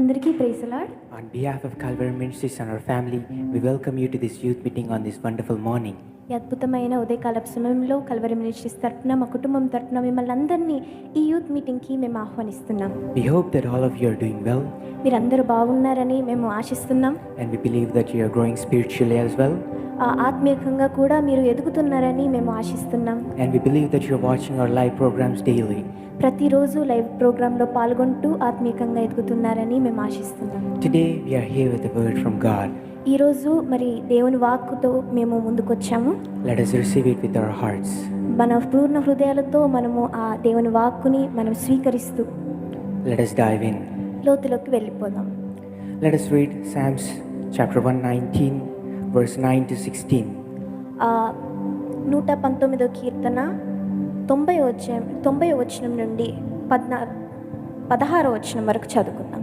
అందరికీ praise a Lord on behalf of Calvary ministries and our family we welcome you to this youth meeting on this wonderful morning ఈ అద్భుతమైన ఉదయకాల సమయంలో Calvary ministries తరపున మా కుటుంబం తరపున మిమ్మల్ని అందరినీ ఈ యూత్ మీటింగ్కి మేము ఆహ్వానిస్తున్నాం. We hope that all of you are doing well మీరు మీరందరూ బాగున్నారని మేము ఆశిస్తున్నాం. And we believe that you are growing spiritually as well ఆత్మీయంగా కూడా మీరు ఎదుగుతున్నారని మేము ఆశిస్తున్నాం. And we believe that you are watching our live programs daily ప్రతిరోజు లైవ్ ప్రోగ్రాంలో పాల్గొంటూ ఆత్మీయంగా ఎదుగుతున్నారని మేము ఆశిస్తున్నాం word from God. ఈరోజు మరి దేవుని వాక్కుతో మేము ముందుకొచ్చాము Let us receive it with our hearts. మన పూర్ణ హృదయాలతో మనము ఆ దేవుని వాక్కుని మనం స్వీకరిస్తూ Let us dive in. లోతులోకి వెళ్ళిపోదాం Let us read Psalms chapter 119, verse 9 to 16. ఆ నూట పంతొమ్మిదో కీర్తన తొంభై వచ్చ తొంభై వచనం నుండి పద్నా పదహారో వచనం వరకు చదువుకుందాం.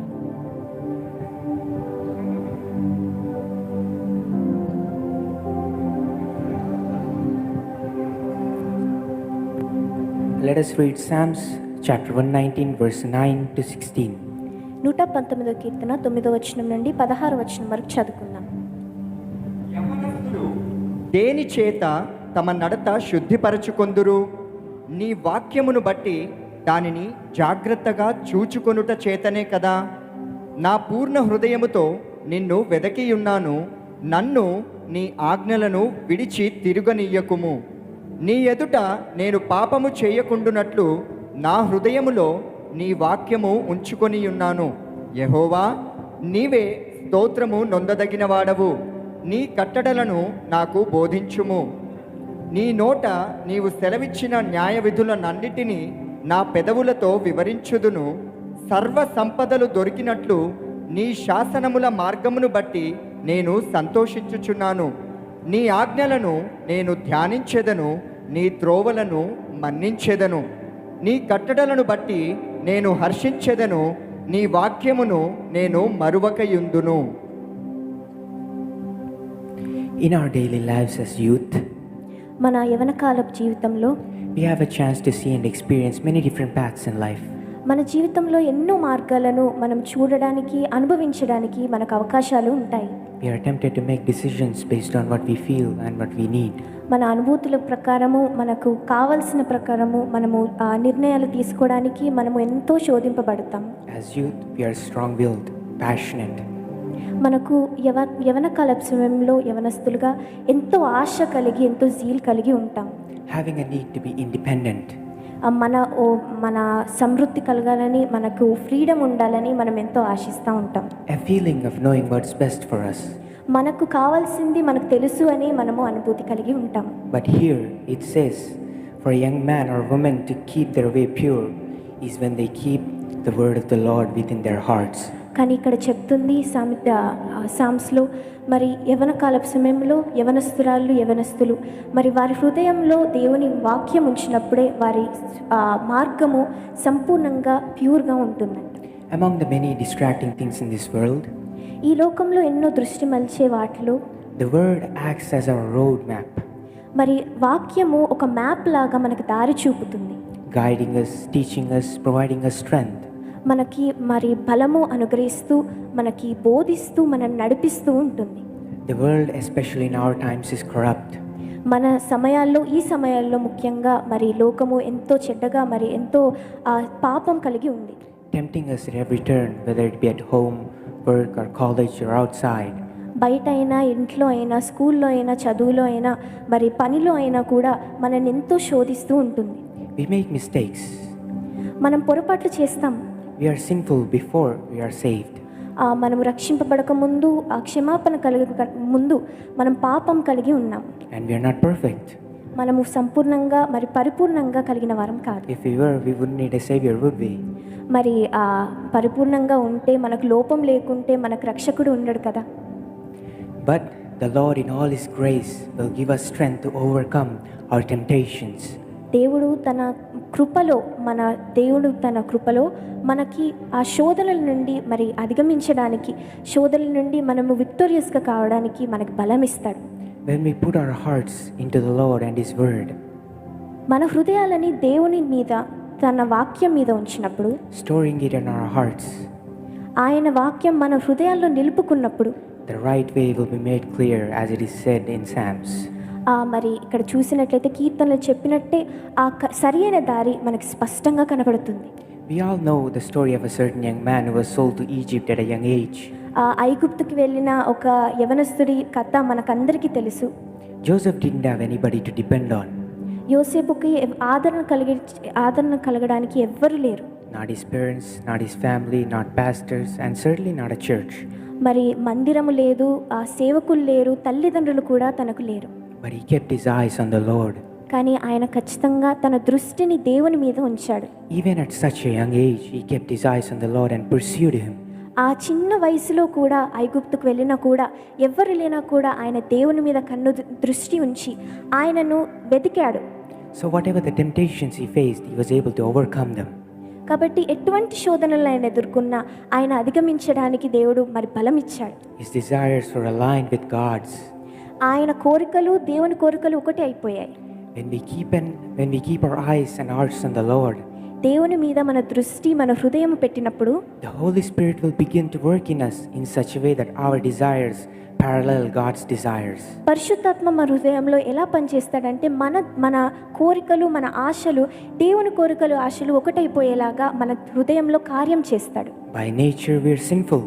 Let us read Psalms chapter 119, verse 9 to 16. నూట పంతొమ్మిదో కీర్తన తొమ్మిదో వచనం నుండి పదహారో వచనం వరకు చదువుకుందాం. దేని చేత తమ నడత శుద్ధిపరచుకొందురు? నీ వాక్యమును బట్టి దానిని జాగ్రత్తగా చూచుకొనుట చేతనే కదా. నా పూర్ణ హృదయముతో నిన్ను వెదకియున్నాను. నన్ను నీ ఆజ్ఞలను విడిచి తిరుగనీయకుము. నీ ఎదుట నేను పాపము చేయకుండునట్లు నా హృదయములో నీ వాక్యము ఉంచుకొని ఉన్నాను యహోవా నీవే స్తోత్రము నొందదగిన వాడవు నీ కట్టడలను నాకు బోధించుము. నీ నోట నీవు సెలవిచ్చిన న్యాయ విధులనన్నిటినీ నా పెదవులతో వివరించుదును. సర్వ సంపదలు దొరికినట్లు నీ శాసనముల మార్గమును బట్టి నేను సంతోషించుచున్నాను. నీ ఆజ్ఞలను నేను ధ్యానించెదను నీ త్రోవలను మన్నించెదను. నీ కట్టడలను బట్టి నేను హర్షించెదను నీ వాక్యమును నేను మరువకయుందును. In our daily lives as youth, మన యవనకాలపు జీవితంలో we have a chance to see and experience many different paths in life. మన జీవితంలో ఎన్నో మార్గాలను మనం చూడడానికి అనుభవించడానికి మనకు అవకాశాలు ఉంటాయి We are tempted to make decisions based on what we feel and what we need. మన అనుభూతుల ప్రకారము మనకు కావలసిన ప్రకారము మనము ఆ నిర్ణయాలు తీసుకోవడానికి మనము ఎంతో శోధింపబడతాం As youth, we are strong willed, passionate, మనకు యవ యవన కాల సమయంలో యవనస్తులుగా ఎంతో ఆశ కలిగి ఎంతో జీల్ కలిగి ఉంటాం. Having a need to be independent మన ఓ మన సమృద్ధి కలగాలని మనకు ఫ్రీడమ్ ఉండాలని మనం ఎంతో ఆశిస్తూ ఉంటాం. A feeling of knowing what's best for us మనకు కావాల్సింది మనకు తెలుసు అని మనము అనుభూతి కలిగి ఉంటాం. But here it says for young man or women to keep their way pure is when they keep the word of the Lord within their hearts కానీ ఇక్కడ చెప్తుంది సామెత సామ్స్లో మరి యవన కాలపు సమయంలో యవనస్తురాళ్ళు యవనస్తులు. మరి వారి హృదయంలో దేవుని వాక్యం ఉంచినప్పుడే వారి మార్గము సంపూర్ణంగా ప్యూర్గా ఉంటుందంట. Among the many distracting things in this world, ఈ లోకంలో ఎన్నో దృష్టి మలిచే వాటిలో the word acts as our road map, మరి వాక్యము ఒక మ్యాప్ లాగా మనకి దారి చూపుతుంది. Guiding us, teaching us, providing us strength. మనకి మరి బలము అనుగ్రహిస్తూ మనకి బోధిస్తూ మనల్ని నడిపిస్తూ ఉంటుంది The world, especially in our times, is corrupt. మన సమయాల్లో ఈ సమయాల్లో ముఖ్యంగా మరి లోకము ఎంతో చెడ్డగా మరి ఎంతో ఆ, పాపం కలిగి ఉంది tempting us at every turn, whether it be at home, work, or college, or outside. బయట అయినా ఇంట్లో అయినా స్కూల్లో అయినా చదువులో అయినా మరి పనిలో అయినా కూడా మనల్ని ఎంతో శోధిస్తూ ఉంటుంది We make mistakes. మనం పొరపాట్లు చేస్తాం are sinful before are saved మనం రక్షింపబడక ముందు ఆ క్షమాపణ కలిగి ముందు మనం పాపం కలిగి ఉన్నాం. అండ్ వీఆర్ నాట్ పర్ఫెక్ట్ మనము సంపూర్ణంగా మరి పరిపూర్ణంగా కలిగిన వారం కాదు. If we would need a saviour would be మరి ఆ పరిపూర్ణంగా ఉంటే మనకు లోపం లేకుంటే మనకు రక్షకుడు ఉండడు కదా. But the Lord in all his grace will give us strength to overcome our temptations దేవుడు తన కృపలో మన దేవుడు తన కృపలో మనకి ఆ శోధనల నుండి మరి అధిగమించడానికి శోధనల నుండి మనము విక్టోరియస్గా కావడానికి మనకి బలం ఇస్తాడు When we put our hearts into the Lord and His Word, మన హృదయాలని దేవుని మీద తన వాక్యం మీద ఉంచినప్పుడు storing it in our hearts, ఆయన వాక్యం మన హృదయాల్లో నిలుపుకున్నప్పుడు the right way will be made clear as it is said in Psalms. ఆ మరి ఇక్కడ చూసినట్లయితే కీర్తనలు చెప్పినట్టే ఆ క- సరి అయిన దారి మనకి స్పష్టంగా కనబడుతుంది We all know the story of a certain young man who was sold to Egypt at a young age. ఆ ఐగుప్తుకి వెళ్ళిన ఒక యవనస్తుడి కథ మనకందరికీ తెలుసు Joseph didn't have anybody to depend on, యోసేపుకి ఆదరణ కలిగి ఆదరణ కలగడానికి ఎవ్వరు లేరు not his parents, not his family, not pastors, and certainly not a church. మరి మందిరము లేదు ఆ సేవకులు లేరు తల్లిదండ్రులు కూడా తనకు లేరు But he kept his eyes on the Lord. కానీ ఆయన ఖచ్చితంగా తన దృష్టిని దేవుని మీద ఉంచాడు Even at such a young age, he kept his eyes on the Lord and pursued him. ఆ చిన్న వయసులో కూడా ఐగుప్తుకు వెళ్ళినా కూడా ఎవ్వరు లేనా కూడా ఆయన దేవుని మీద కన్ను దృ- దృష్టి ఉంచి ఆయనను వెతికాడు So, whatever the temptations he faced, he was able to overcome them. కాబట్టి ఎటువంటి శోధనలు ఆయన ఎదుర్కొన్నా ఆయన అధిగమించడానికి దేవుడు మరి బలం ఇచ్చాడు His desires were aligned with God's. ఆయన కోరికలు దేవుని కోరికలు ఒకటి అయిపోయాయి When we keep and when we keep our eyes and hearts on the Lord, దేవుని మీద మన దృష్టి మన హృదయం పెట్టినప్పుడు the Holy Spirit will begin to work in us in such a way that our desires parallel God's desires. పరిశుద్ధాత్మ మన హృదయంలో ఎలా పనిచేస్తాడంటే మన మన కోరికలు మన ఆశలు దేవుని కోరికలు ఆశలు ఒకటైపోయేలాగా మన హృదయంలో కార్యం చేస్తాడు By nature, we're sinful.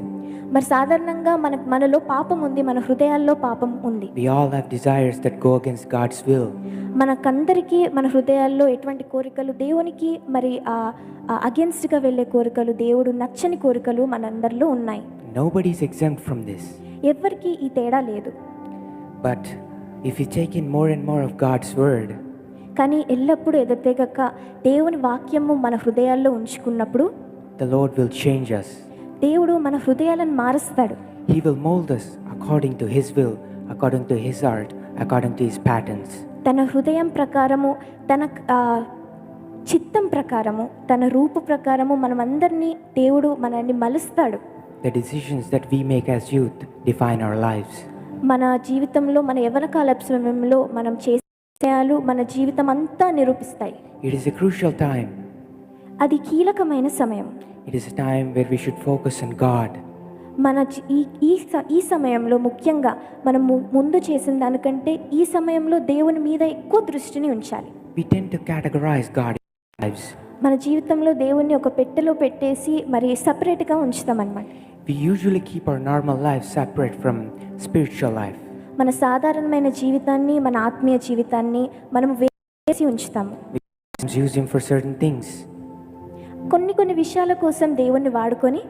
మరి సాధారణంగా మన మనలో పాపం ఉంది మన హృదయాల్లో పాపం ఉంది We all have desires that go against God's will. మనకందరికీ మన హృదయాల్లో ఎటువంటి కోరికలు దేవునికి మరి అగెన్స్ట్గా వెళ్ళే కోరికలు దేవుడు నచ్చని కోరికలు మనందరిలో ఉన్నాయి Nobody is exempt from this. ఎవ్వరికీ ఈ తేడా లేదు But if we take in more and more of God's word, కానీ ఎల్లప్పుడూ ఎదతెగక దేవుని వాక్యము మన హృదయాల్లో ఉంచుకున్నప్పుడు the Lord will change us. దేవుడు మన హృదయాలను మారుస్తాడు He will mold us according to His will, according to His art, according to His patterns. తన హృదయం ప్రకారము తన చిత్తం ప్రకారము తన రూపు ప్రకారము మనమందరినీ దేవుడు మనల్ని మలుస్తాడు The decisions that we make as youth define our lives. మన జీవితంలో మన యవన కాల సమయంలో మనం చేసే విషయాలు మన జీవితం అంతా నిరూపిస్తాయి It is a crucial time. అది కీలకమైన సమయం it is time where we should focus on God మన ఈ ఈ సమయంలో ముఖ్యంగా మనం ముందు చేసిన దానికంటే ఈ సమయంలో దేవుని మీద ఎక్కువ దృష్టిని ఉంచాలి. We tend to categorise God life's మన జీవితంలో దేవుణ్ణి ఒక పెట్టెలో పెట్టేసి మరి సెపరేట్గా ఉంచుతాం అన్నమాట we usually keep our normal life separate from spiritual life మన సాధారణమైన జీవితాన్ని మన ఆత్మీయ జీవితాన్ని మనం వేసి ఉంచుతాము. యూజింగ్ ఫర్ సర్టెన్ థింగ్స్ కొన్ని కొన్ని విషయాల కోసం దేవుణ్ణి వాడుకొని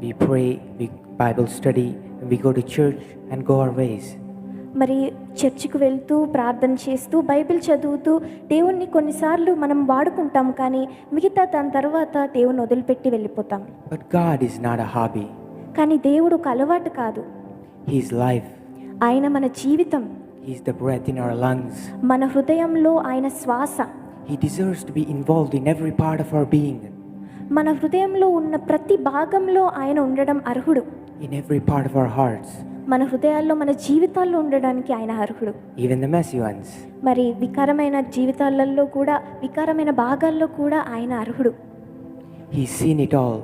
we pray we Bible study we go to church and go our ways మరి చర్చికి వెళ్తూ ప్రార్థన చేస్తూ బైబిల్ చదువుతూ దేవుణ్ణి కొన్నిసార్లు మనం వాడుకుంటాం కానీ మిగతా దాని తర్వాత దేవుని వదిలిపెట్టి వెళ్ళిపోతాం. But God is not a hobby కానీ దేవుడు ఒక అలవాటు కాదు. హీస్ లైఫ్ ఆయన మన జీవితం. He's the breath in our lungs మన హృదయంలో ఆయన శ్వాస. He deserves to be involved in every part of our being మన హృదయంలో ఉన్న ప్రతి భాగంలో ఆయన ఉండడం అర్హుడు in every part of our hearts, మన హృదయాల్లో మన జీవితాల్లో ఉండడానికి ఆయన అర్హుడు even the messy ones. మరి వికారమైన జీవితాలలో కూడా వికారమైన భాగాల్లో కూడా ఆయన అర్హుడు He's seen it all,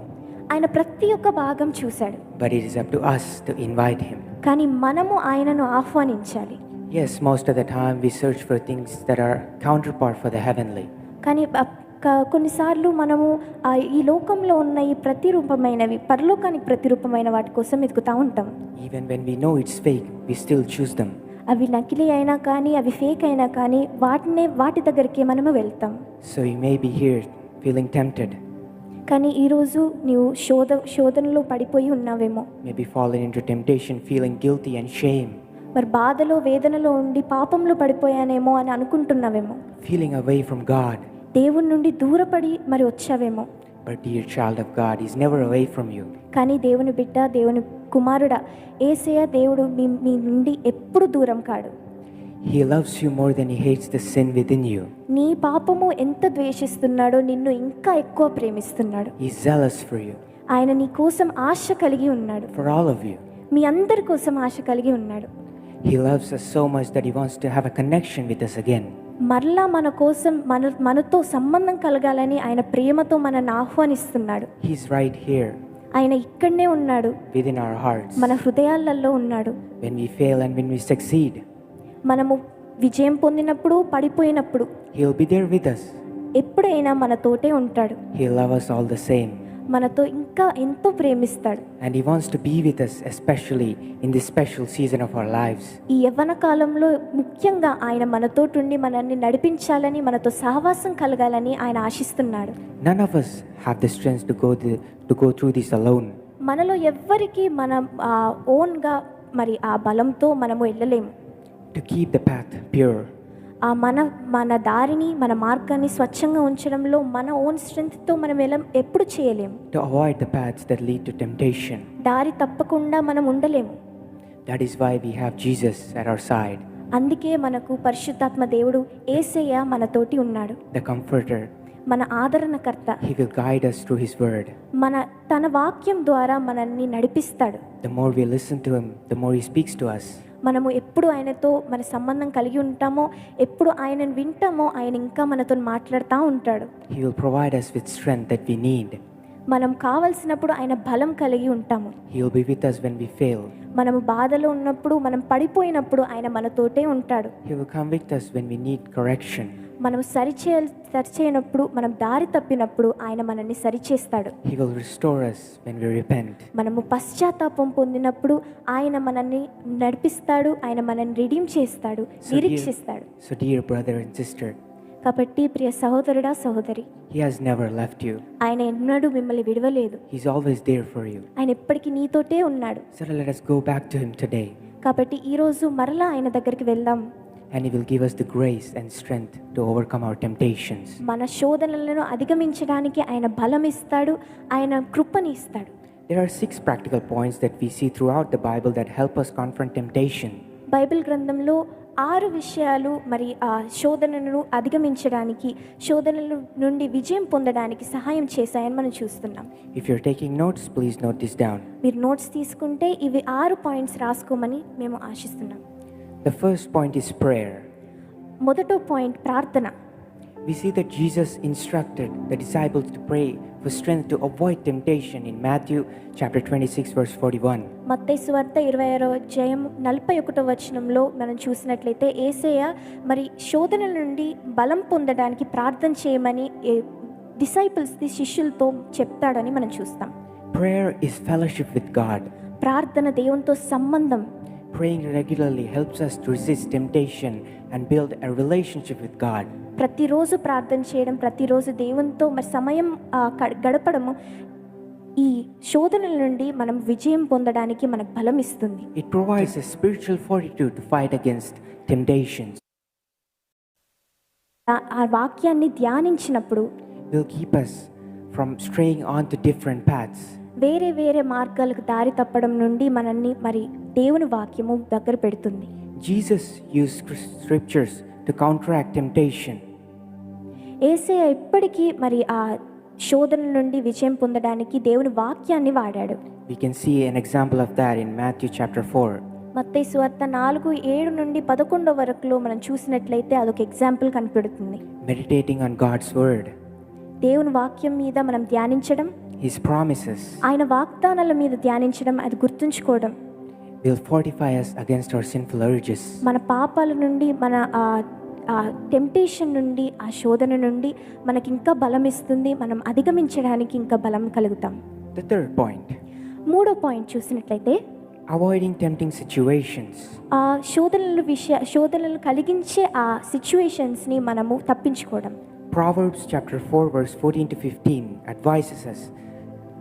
ఆయన ప్రతి ఒక్క భాగం చూశాడు but it is up to us to invite Him. కానీ మనము ఆయనను ఆహ్వానించాలి Yes, most of the time we search for things that are counterpart for the heavenly. కానీ కొన్నిసార్లు మనము ఈ లోకంలో ఉన్న ఈ ప్రతిరూపమైనవి పరలోకానికి ప్రతిరూపమైన వాటి కోసం వెతుకుతూ ఉంటాం. Even when we know it's fake, we still choose them. అవి నకిలీ అయినా కానీ అవి ఫేక్ అయినా కానీ వాటినే వాటి దగ్గరికి మనము వెళ్తాం. So you may be here feeling tempted, కానీ ఈరోజు నీవు శోధ శోధనలో పడిపోయి ఉన్నావేమో. Maybe fallen into temptation, feeling guilty and shame, మరి బాధలో వేదనలో ఉండి పాపంలో పడిపోయానేమో అని అనుకుంటున్నావేమో. Feeling away from God. దేవుని నుండి దూరపడి మరి వచ్చావేమో. But dear child of God is never away from you కానీ దేవుని బిడ్డ దేవుని కుమారుడా ఏసయ దేవుడు మీ మీ నుండి ఎప్పుడు దూరం కాడు. He loves you more than he hates the sin within you నీ పాపము ఎంత ద్వేషిస్తున్నాడో నిన్ను ఇంకా ఎక్కువ ప్రేమిస్తున్నాడు. హి జెలస్ ఫర్ యు ఆయన నీ కోసం ఆశ కలిగి ఉన్నాడు. ఫర్ ఆల్ ఆఫ్ యు మీ అందరి కోసం ఆశ కలిగి ఉన్నాడు. He loves us so much that he wants to have a connection with us again మరలా మన కోసం మన మనతో సంబంధం కలగాలని ఆయన ప్రేమతో మనల్ని ఆహ్వానిస్తున్నాడు He's right here. ఆయన ఇక్కడనే ఉన్నాడు within our hearts. మన హృదయాలలో ఉన్నాడు When we fail and when we succeed, మనము విజయం పొందినప్పుడు పడిపోయినప్పుడు He'll be there with us. ఎప్పుడైనా మనతోటే ఉంటాడు He'll love us all the same. మనతో ఇంకా ఎంతో ప్రేమిస్తాడు. And he wants to be with us especially in the special season of our life's ఈ యవ్వన కాలంలో ముఖ్యంగా ఆయన మనతో ఉండి మనల్ని నడిపించాలని మనతో సహవాసం కలగాలని ఆయన ఆశిస్తున్నాడు. None of us have the strength to go to go through this alone మనలో ఎవ్వరికీ మనం ఓన్గా మరి ఆ బలంతో మనము వెళ్ళలేము. To keep the path pure ఆ మన మన దారిని మన మార్గాన్ని స్వచ్ఛంగా ఉంచడంలో మన ఓన్ స్ట్రెంగ్త్తో మనం ఎలా ఎప్పుడు చేయలేం to avoid the paths that lead to temptation దారి తప్పకుండా మనం ఉండలేము. That is why we have Jesus at our side అందుకే మనకు పరిశుద్ధాత్మ దేవుడు యేసయ్య మనతోటి ఉన్నాడు. ద కంఫర్టర్ మన ఆదరణకర్త. He will guide us to his word. మన తన వాక్యం ద్వారా మనల్ని నడిపిస్తాడు. The more we listen to him the more he speaks to us. మనము ఎప్పుడు ఆయనతో మన సంబంధం కలిగి ఉంటామో ఎప్పుడు ఆయనను వింటామో ఆయన ఇంకా మనతో మాట్లాడుతూ ఉంటాడు He will provide us with strength that we need. మనం కావలసినప్పుడు ఆయన బలం కలిగి ఉంటాము will be with us when we fail. మనము బాధలో ఉన్నప్పుడు మనం పడిపోయినప్పుడు ఆయన మనతోటే ఉంటాడు will come with us when we need correction. మనం సరిచే సరిచేయనప్పుడు మనం దారి తప్పినప్పుడు ఆయన మనల్ని సరిచేస్తాడు He will restore us when we repent. మనము పశ్చాత్తాపం పొందినప్పుడు ఆయన మనల్ని నడిపిస్తాడు ఆయన మనల్ని రిడీమ్ చేస్తాడు నిరీక్షిస్తాడు so dear brother and sister, కాబట్టి ప్రియ సహోదరుడా సహోదరి He has never left you. ఆయన ఎన్నడూ మిమ్మల్ని విడవలేదు He's always there for you. ఆయన ఎప్పటికీ నీతోటే ఉన్నాడు So let us go back to Him today, కాబట్టి ఈరోజు మరలా ఆయన దగ్గరికి వెళ్దాం and He will give us the grace and strength to overcome our temptations. మన శోధనలను అధిగమించడానికి ఆయన బలం ఇస్తాడు ఆయన కృపని ఇస్తాడు There are six practical points that we see throughout the Bible that help us confront temptation. Bible గ్రంథంలో ఆరు విషయాలు మరి ఆ శోధనలను అధిగమించడానికి శోధనల నుండి విజయం పొందడానికి సహాయం చేశాయని మనం చూస్తున్నాం If you're taking notes, please note this down. మీరు నోట్స్ తీసుకుంటే ఇవి ఆరు పాయింట్స్ రాసుకోమని మేము ఆశిస్తున్నాం The first point is prayer. మొదటో పాయింట్ ప్రార్థన We see that Jesus instructed the disciples to pray for strength to avoid temptation in Matthew chapter 26 verse 41. మత్తయి సువార్త ఇరవై ఆరో అధ్యాయం నలభై ఒకటో వచనంలో మనం చూసినట్లయితే ఏసయ్య మరి శోధనల నుండి బలం పొందడానికి ప్రార్థన చేయమని డిసైపుల్స్ది శిష్యులతో చెప్తాడని మనం చూస్తాం Prayer is fellowship with God. ప్రార్థన దేవునితో సంబంధం Praying regularly helps us to resist temptation and build a relationship with God. ప్రతిరోజు ప్రార్థన చేయడం ప్రతిరోజు దేవునితో మరి సమయం గడపడము ఈ శోధనల నుండి మనం విజయం పొందడానికి మనకు బలం ఇస్తుంది It provides a spiritual fortitude to fight against temptations. ఆ- వాక్యాన్ని ధ్యానించినప్పుడు Will keep us from straying onto different paths. వేరే వేరే మార్గాలకు దారి తప్పడం నుండి మనల్ని మరి దేవుని వాక్యము దగ్గర పెడుతుంది. Used scr- scriptures to counteract temptation. ఏసే ఎప్పటికీ మరి ఆ శోధన నుండి విజయం పొందడానికి దేవుని వాక్యాన్ని వాడాడు. We can see an example of that in Matthew chapter 4. మత్తయి సువార్త నాలుగు ఏడు నుండి పదకొండో వరకులో మనం చూసినట్లయితే అదొక ఎగ్జాంపుల్ కనిపెడుతుంది. Meditating on God's word, దేవుని వాక్యం మీద మనం ధ్యానించడం. His promises. ఆయన వాగ్దానాల మీద ధ్యానించడం అది గుర్తుంచుకోవడం. Will fortify us against our sinful urges. మన పాపాల నుండి మన ఆ టెంప్టేషన్ నుండి ఆ శోధన నుండి మనకి ఇంకా బలం ఇస్తుంది మనం అధిగమించడానికి ఇంకా బలం కలుగుతాం The third point మూడో పాయింట్ చూసినట్లయితే avoiding tempting situations. ఆ శోధనలు విషయ శోధనలు కలిగించే ఆ సిచ్యువేషన్స్ని మనము తప్పించుకోవడం Proverbs chapter 4, verse 14 to 15 advises us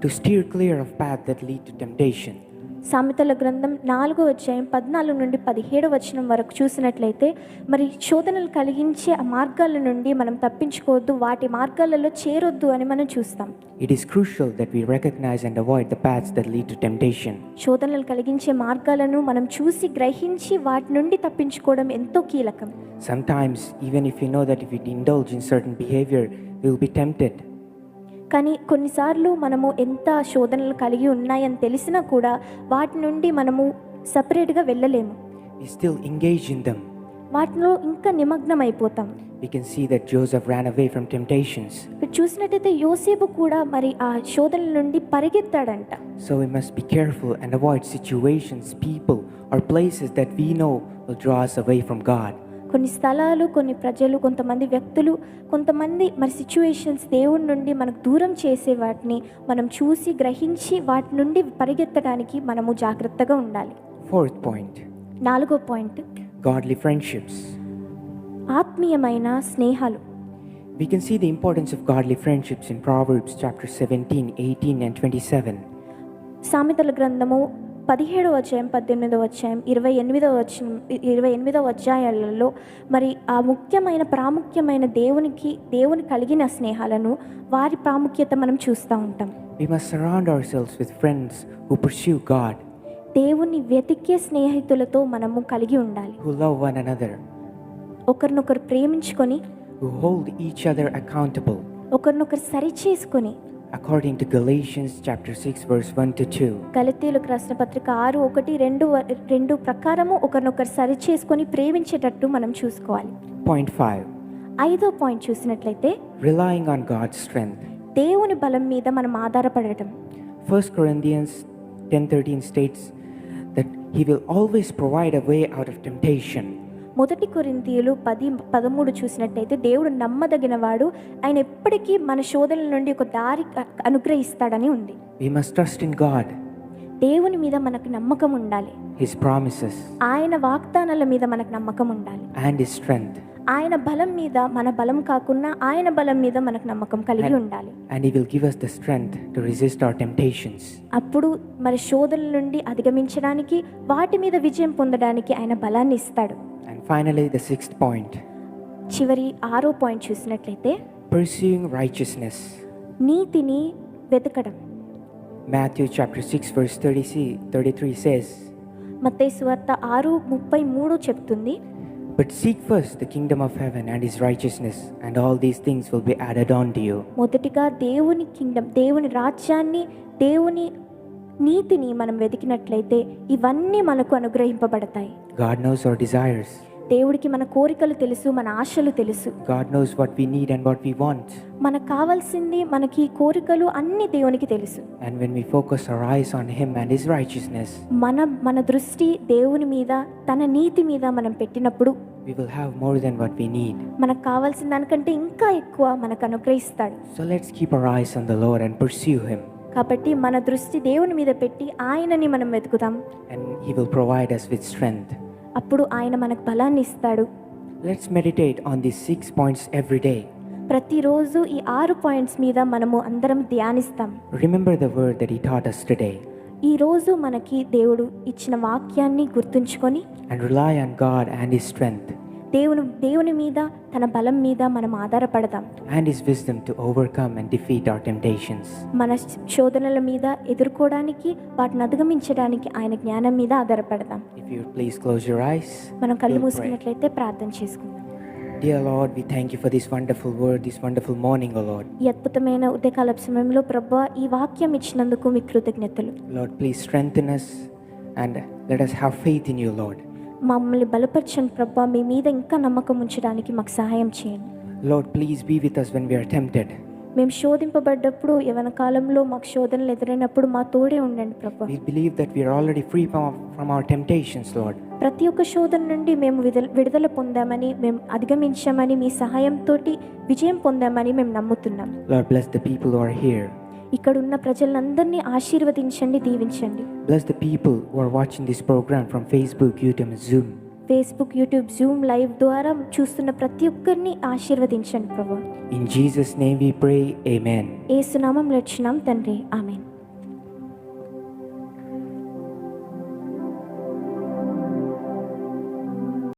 to steer clear of paths that lead to temptation. సామెతల గ్రంథం నాలుగో అధ్యాయం పద్నాలుగు నుండి పదిహేడు వచనం వరకు చూసినట్లయితే మరి శోధనలు కలిగించే ఆ మార్గాల నుండి మనం తప్పించుకోవద్దు వాటి మార్గాలలో చేరొద్దు అని మనం చూస్తాం. It is crucial that we recognise and avoid the paths that lead to temptation శోధనలు కలిగించే మార్గాలను మనం చూసి గ్రహించి వాటి నుండి తప్పించుకోవడం ఎంతో కీలకం. Sometimes even if you know that if you indulge in certain behaviour will be tempted కానీ కొన్నిసార్లు మనము ఎంత శోధనలు కలిగి ఉన్నాయని తెలిసినా కూడా వాటి నుండి మనము సపరేట్గా వెళ్ళలేము We still engage in them. వాటిలో ఇంకా నిమగ్నం అయిపోతాం we can see that Joseph ran away from temptations. ఇక్కడ చూసినట్టయితే యోసేపు కూడా మరి ఆ శోధనల నుండి పరిగెత్తాడంట So we must be careful and avoid situations, people, or places that we know will draw us away from God. కొన్ని స్థలాలు కొన్ని ప్రజలు కొంతమంది వ్యక్తులు కొంతమంది మరి సిచ్యువేషన్స్ దేవుడి నుండి మనకు దూరం చేసే వాటిని మనం చూసి గ్రహించి వాటి నుండి పరిగెత్తడానికి మనము జాగ్రత్తగా ఉండాలి Fourth point నాలుగో పాయింట్ godly friendships. ఆత్మీయమైన స్నేహాలు We can see the importance of godly friendships in Proverbs chapter 17, 18, and 27. సామెతల గ్రంథము పదిహేడవ అధ్యాయం పద్దెనిమిదవ అధ్యాయం ఇరవై ఎనిమిదవ వచనం ఇరవై ఎనిమిదవ అధ్యాయాలలో మరి ఆ ముఖ్యమైన ప్రాముఖ్యమైన దేవునికి దేవుని కలిగిన స్నేహాలను వారి ప్రాముఖ్యత మనం చూస్తూ ఉంటాం. We must surround ourselves with friends who pursue God, దేవుని వెతికే స్నేహితులతో మనము కలిగి ఉండాలి. Who love one another, ఒకరినొకరు ప్రేమించుకొని who hold each other accountable, ఒకరినొకరు సరిచేసుకొని according to Galatians chapter 6, verse 1 to 2. గలతీయులకు రాసిన పత్రిక ఆరు ఒకటి రెండు వ- రెండు ప్రకారము ఒకరినొకరు సరిచేసుకొని ప్రేమించేటట్టు మనం చూసుకోవాలి Point 5 ఐదో పాయింట్ చూసినట్లయితే Relying on God's strength. దేవుని బలం మీద మనం ఆధారపడటం 1 Corinthians 10:13 states that he will always provide a way out of temptation. మొదటి కొరింతీయులు పది పదమూడు చూసినట్టయితే దేవుడు నమ్మదగిన వాడు ఆయన ఎప్పటికీ మన శోధనల నుండి ఒక దారి అనుగ్రహిస్తాడని ఉంది. We must trust in God, దేవుని మీద మనకు నమ్మకం ఉండాలి. His promises, ఆయన వాగ్దానాల మీద మనకు నమ్మకం ఉండాలి. And his strength, ఆయన బలం మీద మన బలం కాకుండా ఆయన బలం మీద మనకు నమ్మకం కలిగి ఉండాలి. and he will give us the strength to resist our temptations. అప్పుడు మరి శోధనల నుండి అధిగమించడానికి వాటి మీద విజయం పొందడానికి ఆయన బలాన్ని ఇస్తాడు. Finally, the sixth point చివరి ఆరో పాయింట్ చూసినట్లయితే pursuing righteousness. నీతిని వెతకడం Matthew chapter 6, verse 30, 33 says, మత్తయి సువార్త ఆరు ముప్పై మూడు చెప్తుంది But seek first the kingdom of heaven and his righteousness, and all these things will be added on to you. మొదటిగా దేవుని కింగ్డమ్ దేవుని రాజ్యాన్ని దేవుని నీతిని మనం వెతికినట్లయితే ఇవన్నీ మనకు అనుగ్రహింపబడతాయి God knows our desires. దేవుడికి మన కోరికలు తెలుసు మన ఆశలు తెలుసు. God knows what we need and what we want మనకు కావాల్సింది మనకి కోరికలు అన్ని దేవునికి తెలుసు. And when we focus our eyes on him and his righteousness మన మన దృష్టి దేవుని మీద తన నీతి మీద మనం పెట్టినప్పుడు we will have more than what we need మనకు కావాల్సిన దానికంటే ఇంకా ఎక్కువ మనకు అనుగ్రహిస్తాడు. So let's keep our eyes on the Lord and pursue him కాబట్టి మన దృష్టి దేవుని మీద పెట్టి ఆయనని మనం వెతుకుతాం. And he will provide us with strength అప్పుడు ఆయన మనకు బలాన్ని ఇస్తాడు. Let's meditate on the six points every day ప్రతిరోజు ఈ ఆరు పాయింట్స్ మీద మనము అందరం ధ్యానిస్తాం. Remember the word that he taught us today ఈ రోజు మనకి దేవుడు ఇచ్చిన వాక్యాన్ని గుర్తుంచుకొని and rely on God and his strength దేవుని దేవుని మీద తన బలం మీద మనం ఆధారపడదాం and His wisdom to overcome and defeat our temptations. మన శోధనల మీద ఎదుర్కోవడానికి వాటిని అధిగమించడానికి ఆయన జ్ఞానం మీద ఆధారపడదాం If you would please close your eyes, మనం కళ్ళు we'll pray. మూసుకున్నట్లయితే ప్రార్థన చేసుకుందాం Dear Lord, we thank you for this wonderful word, this wonderful morning, O Lord. ఈ అద్భుతమైన ఉదయకాల సమయంలో ప్రభు ఈ వాక్యం ఇచ్చినందుకు మీ కృతజ్ఞతలు Lord, please strengthen us and let us have faith in you, Lord. మమ్మల్ని బలపరచండి ప్రభా మీ మీద ఇంకా నమ్మకం ఉంచడానికి మాకు సహాయం చేయండి please be with us when we are tempted. మేము శోధింపబడ్డప్పుడు యవన కాలంలో మాకు శోధనలు ఎదురైనప్పుడు మా తోడే ఉండండి ప్రభా believe that we are already free from, from our temptations, Lord. ప్రతి ఒక్క శోధన నుండి మేము విడుదల పొందామని మేము అధిగమించామని మీ సహాయంతో విజయం పొందామని మేము నమ్ముతున్నాం bless the people who are here. ఇక్కడ ఉన్న ప్రజలందరినీ ఆశీర్వదించండి దీవించండి. Bless the people who are watching this program from Facebook YouTube Zoom Facebook YouTube Zoom live ద్వారా చూస్తున్న ప్రతి ఒక్కరిని ఆశీర్వదించండి ప్రభు. In Jesus name we pray amen యేసు నామములో వచ్చినాం తండ్రి. ఆమేన్.